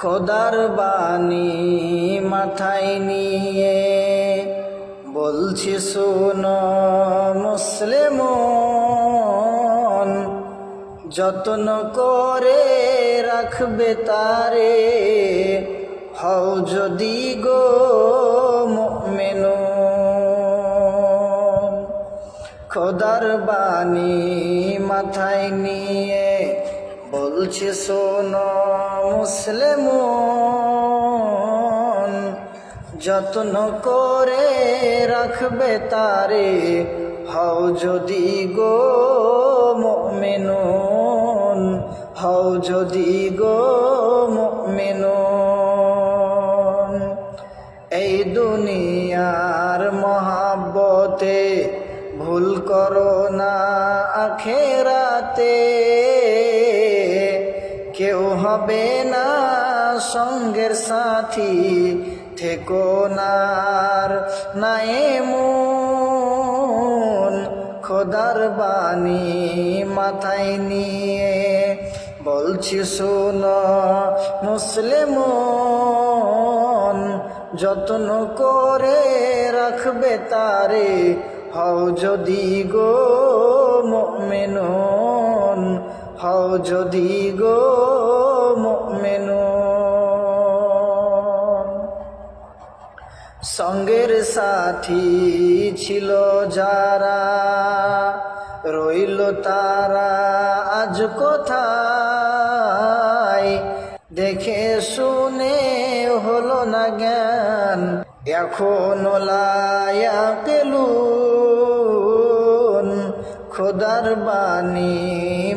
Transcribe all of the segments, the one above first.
খোদার বাণী মাথায় নিয়ে বলছি, শুন মুসলিম, যত্ন করে রাখবে তারে। হও যদি গো মেনু খোদার বাণী মাথায় নিয়ে বলছে, শোন মুসলিম যত্ন করে রাখবে তারে, হও যদি গো মেনুন হও যদি গো মেনুন এই দুনিয়ার মহাব্বতে ভুল করো না আখেরাতে। কেউ হবে না সঙ্গের সাথী, থেকো নার নাইমুন খোদার বাণী মাথায় নিয়ে বলছি, শোন মুসলিম, যত্ন করে রাখবে তারে। হও যদি গো মেনুন হও যদি গো মেনু সঙ্গের সাথী ছিল যারা, রইল তারা আজ কোথায়? দেখে শুনে হলো না জ্ঞান, এখন লায়া পেলুন খোদার বাণী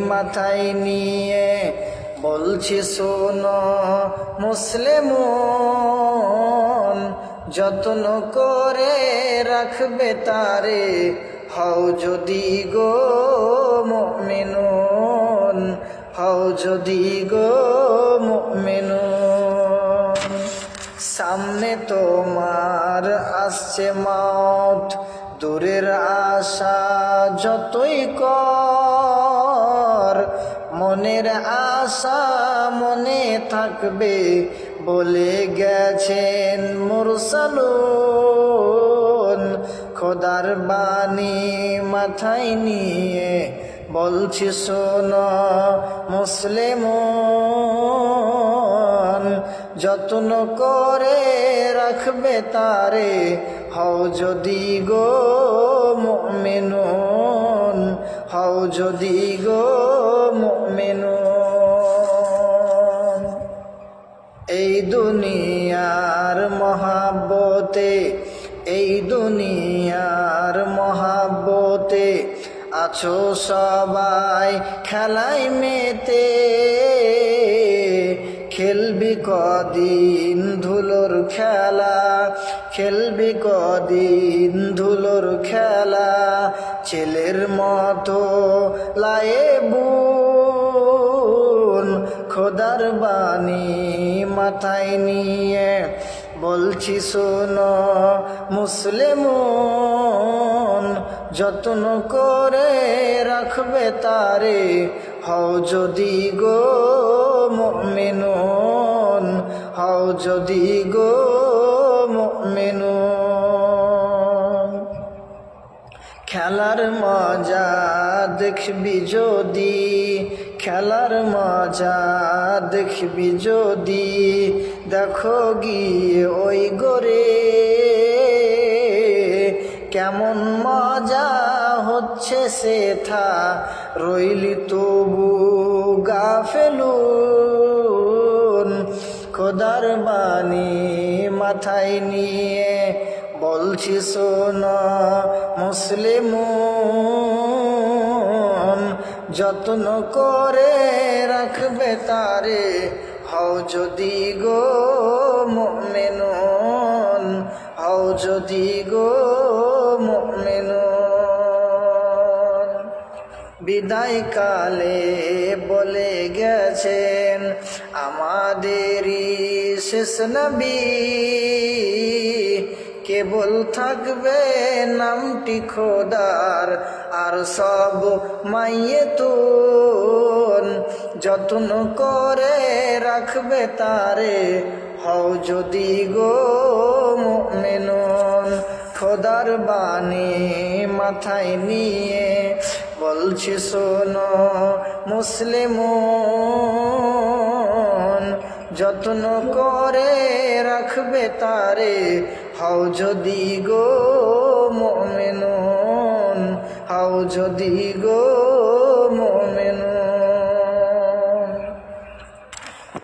মাথায় নিয়ে বলছি, শোন মুসলিম, যত্ন করে রাখবে তারে, হও যদি গো মেনুন হও যদি গো মেনুন সামনে তোমার আসছে মাঠ দূরের আশা যতই কর, মনের আশা মনে থাকবে বলে গেছেন মুরসালুন। খোদার বাণী মাথায় নিয়ে বলছি, শোন মুসলিম যত্ন করে রাখবে তারে হও যদি গো মেনুন হও যদি গো মেনুন এই দুনিয়ার মহাব্বতে, এই দুনিয়ার মহাব্বতে আছো সবাই খেলাই মেতে। কদিন ধুলোর খেলা? খেলবি কদিন ধুলোর খেলা? ছেলের মতো লায়ে বুন, খোদার বাণী মাথায় নিয়ে বলছি, শোন, মুসলিম যত্ন করে রাখবে তারে। হও যদি গো মেনুন হও যদি গো মেনু খেলার মজা দেখবি যদি, খেলার মজা দেখবি যদি। দেখো গিয়ে ওই গোরে কেমন মজা হচ্ছে সে থা রইলি তবু গা ফেলুন খোদার বাণী মাথায় নিয়ে বলছি, শোন মুসলিম যত্ন করে রাখবে তারে হও যদি গো মেন হও যদি গো বিদায় কালে বলে গেছেন আমাদেরই শেষ নবী। কেবল থাকবে নামটি খোদার, আর সব মাইয়ে তুন। যত্ন করে রাখবে তারে, হও যদি গো মেনন খোদার বাণী মাথায় নিয়ে বলছি শোনো মুসলিম যত্ন করে রাখবে তারে হাও যদি গো মমিন হাও যদি গো